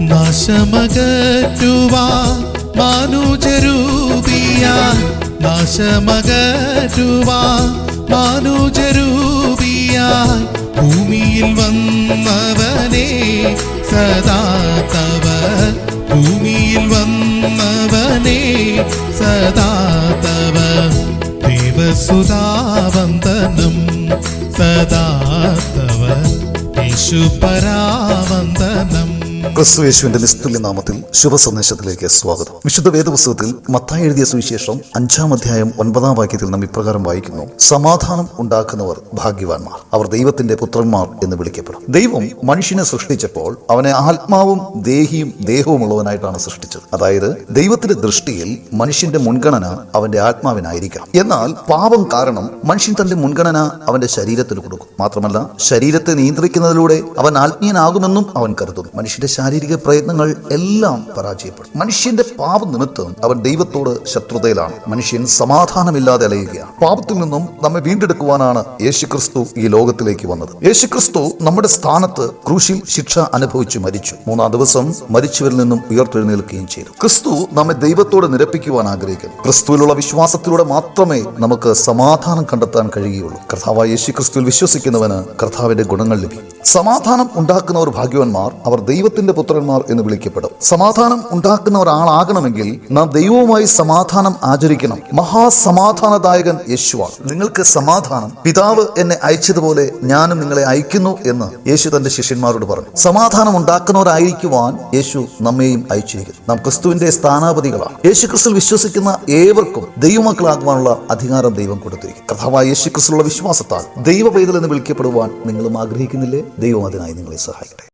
നാശമകറ്റുവാൻ മാനുജരൂപിയ. നാശമകറ്റുവാ മാനുജരൂപിയ. ഭൂമിയിൽ വന്നവനെ സദാ തവ ഭൂമിയിൽ വന്നവനെ സദാ തവ. ദേവസുതാവന്ദനം സദാ തവ. യേശുപരാവന്ദനം ക്രിസ്തു യേശുവിന്റെ നിസ്തുല്യ നാമത്തിൽ ശുഭ സന്ദേശത്തിലേക്ക് സ്വാഗതം. വിശുദ്ധ വേദപുസ്തകത്തിൽ മത്തായി എഴുതിയ സുവിശേഷം അഞ്ചാം അധ്യായം ഒൻപതാം വാക്യത്തിൽ നാം ഇപ്രകാരം വായിക്കുന്നു. സമാധാനം ഉണ്ടാക്കുന്നവർ ഭാഗ്യവാന്മാർ. അവർ ദൈവത്തിന്റെ പുത്രന്മാർ എന്ന് വിളിക്കപ്പെടും. ദൈവം മനുഷ്യനെ സൃഷ്ടിച്ചപ്പോൾ അവനെ ആത്മാവും ദേഹിയും ദേഹവും ഉള്ളവനായിട്ടാണ് സൃഷ്ടിച്ചത്. അതായത് ദൈവത്തിന്റെ ദൃഷ്ടിയിൽ മനുഷ്യന്റെ മുൻഗണന അവന്റെ ആത്മാവിനായിരിക്കണം. എന്നാൽ പാപം കാരണം മനുഷ്യൻ തന്റെ മുൻഗണന അവന്റെ ശരീരത്തിന് കൊടുക്കും. മാത്രമല്ല ശരീരത്തെ നിയന്ത്രിക്കുന്നതിലൂടെ അവൻ ആത്മീയനാകുമെന്നും അവൻ കരുതുന്നു. മനുഷ്യന്റെ ശാരീരിക പ്രയത്നങ്ങൾ എല്ലാം പരാജയപ്പെടും. മനുഷ്യന്റെ പാപ നിമിത്തം അവൻ ദൈവത്തോട് ശത്രുതയിലാണ്. മനുഷ്യൻ സമാധാനമില്ലാതെ അലയുകയാണ്. പാപത്തിൽ നിന്നും നമ്മെ വീണ്ടെടുക്കുവാനാണ് യേശുക്രിസ്തു ഈ ലോകത്തിലേക്ക് വന്നത്. യേശുക്രിസ്തു നമ്മുടെ സ്ഥാനത്ത് ക്രൂശിൽ ശിക്ഷ അനുഭവിച്ചു മരിച്ചു. മൂന്നാം ദിവസം മരിച്ചവരിൽ നിന്നും ഉയർത്തെഴുന്നേൽക്കുകയും ചെയ്തു. ക്രിസ്തു നമ്മെ ദൈവത്തോട് നിരപ്പിക്കുവാൻ ആഗ്രഹിക്കുന്നു. ക്രിസ്തുവിലുള്ള വിശ്വാസത്തിലൂടെ മാത്രമേ നമുക്ക് സമാധാനം കണ്ടെത്താൻ കഴിയുകയുള്ളൂ. കർത്താവ് യേശു ക്രിസ്തുവിൽ വിശ്വസിക്കുന്നവന് കർത്താവിന്റെ ഗുണങ്ങൾ ലഭിക്കും. സമാധാനം ഉണ്ടാക്കുന്നവർ ഭാഗ്യവന്മാർ അവർ ദൈവത്തിന്റെ പുത്രന്മാർ എന്ന് വിളിക്കപ്പെടും. സമാധാനം ഉണ്ടാക്കുന്ന ഒരാളാകണമെങ്കിൽ നാം ദൈവവുമായി സമാധാനം ആചരിക്കണം. മഹാസമാധാനദായകൻ യേശുവാണ്. നിങ്ങൾക്ക് സമാധാനം പിതാവ് എന്നെ അയച്ചതുപോലെ ഞാനും നിങ്ങളെ അയക്കുന്നു എന്ന് യേശു തന്റെ ശിഷ്യന്മാരോട് പറഞ്ഞു. സമാധാനം ഉണ്ടാക്കുന്നവരായിരിക്കുവാൻ യേശു നമ്മെയും അയച്ചിരിക്കുന്നു. നാം ക്രിസ്തുവിന്റെ സ്ഥാനാപതികളാണ്. യേശു ക്രിസ്തു വിശ്വസിക്കുന്ന ഏവർക്കും ദൈവമക്കളാകുവാനുള്ള അധികാരം ദൈവം കൊടുത്തിരിക്കും കഥാവായ യേശു ക്രിസ്തുള്ള വിശ്വാസത്താൽ ദൈവ എന്ന് വിളിക്കപ്പെടുവാൻ നിങ്ങളും ആഗ്രഹിക്കുന്നില്ലേ? ദൈവം അതിനായി നിങ്ങളെ സഹായിക്കട്ടെ.